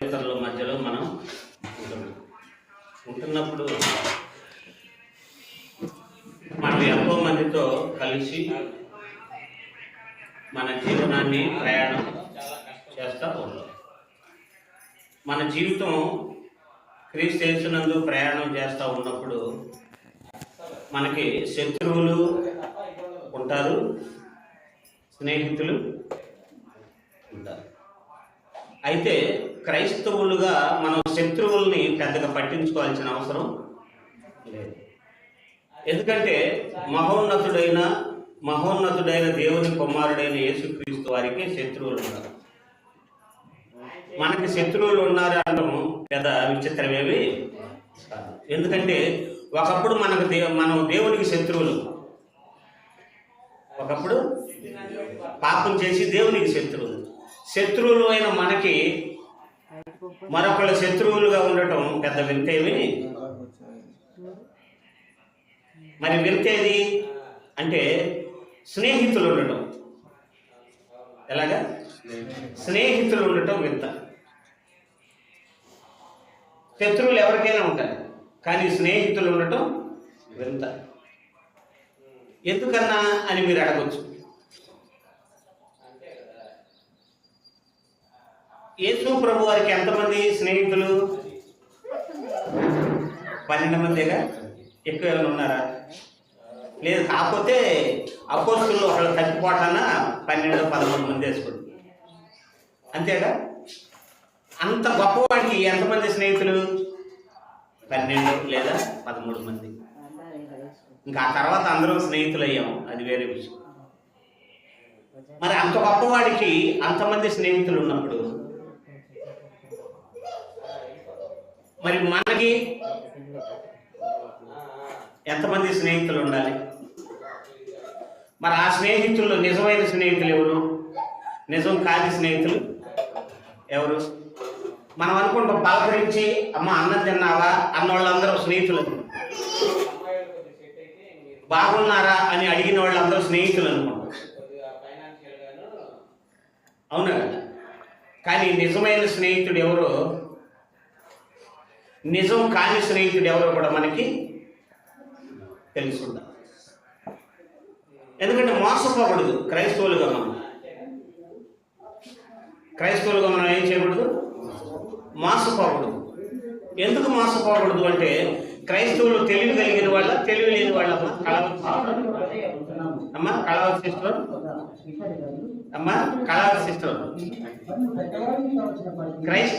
ఇతరుల మధ్యలో మనం ఉంటున్నాం ఉంటున్నప్పుడు మనం ఎంతో మందితో కలిసి మన జీవనాన్ని ప్రయాణం చేస్తూ ఉంటాం మన జీవితం క్రీస్తు యేసునందు ప్రయాణం చేస్తూ ఉన్నప్పుడు మనకి శత్రువులు ఉంటారు స్నేహితులు ఉంటారు. అయితే క్రైస్తవులుగా మనం శత్రువుల్ని పెద్దగా పట్టించుకోవాల్సిన అవసరం లేదు. ఎందుకంటే మహోన్నతుడైన మహోన్నతుడైన దేవుని కుమారుడైన యేసుక్రీస్తు వారికి శత్రువులు ఉన్నారు. మనకి శత్రువులు ఉన్నారు అనడం పెద్ద విచిత్రమేమి ఎందుకంటే ఒకప్పుడు మనకు దే మనం దేవునికి శత్రువులు. ఒకప్పుడు పాపం చేసి దేవునికి శత్రువులు. శత్రువులు అయిన మనకి మరొకళ్ళ శత్రువులుగా ఉండటం పెద్ద వింతేమి మరి వింతేది అంటే స్నేహితులు ఉండటం. ఎలాగా? స్నేహితులు ఉండటం వింత. శత్రువులు ఎవరికైనా ఉంటారు. కానీ స్నేహితులు ఉండటం వింత. ఎందుకన్నా అని మీరు అడగచ్చు. యేసు ప్రభు వారికి ఎంతమంది స్నేహితులు? పన్నెండు మందిగా? ఎక్కువ ఏమైనా ఉన్నారా? లేదు కాకపోతే అపోస్తులు ఒకళ్ళు తప్పిపోటాన పన్నెండు పదమూడు మంది వేసుకోండి. అంతేగా? అంత గొప్పవాడికి ఎంతమంది స్నేహితులు? పన్నెండు లేదా పదమూడు మంది. ఇంకా ఆ తర్వాత అందరం స్నేహితులు అయ్యాము అది వేరే విషయం. మరి అంత గొప్పవాడికి అంతమంది స్నేహితులు ఉన్నప్పుడు మరి మనకి ఎంతమంది స్నేహితులు ఉండాలి? మరి ఆ స్నేహితుల్లో నిజమైన స్నేహితులు ఎవరు? నిజం కాని స్నేహితులు ఎవరు? మనం అనుకుంటాం పలకరించి అమ్మ అన్నం తిన్నావా? అన్న వాళ్ళందరూ స్నేహితులు. బాగున్నారా అని అడిగిన వాళ్ళందరూ స్నేహితులు అనుకుంటాం. అవునా? కదా కానీ నిజమైన స్నేహితుడు ఎవరో? నిజం కాని స్నేహితుడు ఎవరో కూడా మనకి తెలుసుకుందాం ఎందుకంటే మోసపోకూడదు క్రైస్తవులుగా మనం. క్రైస్తవులుగా మనం ఏం చేయకూడదు? మోసపోకూడదు. ఎందుకు మోసపోకూడదు అంటే క్రైస్తవులు తెలివి కలిగిన వాళ్ళ తెలివి లేని వాళ్ళ అమ్మా కళావతి సిస్టర్. అమ్మా కళావతి సిస్టర్. క్రైస్తవ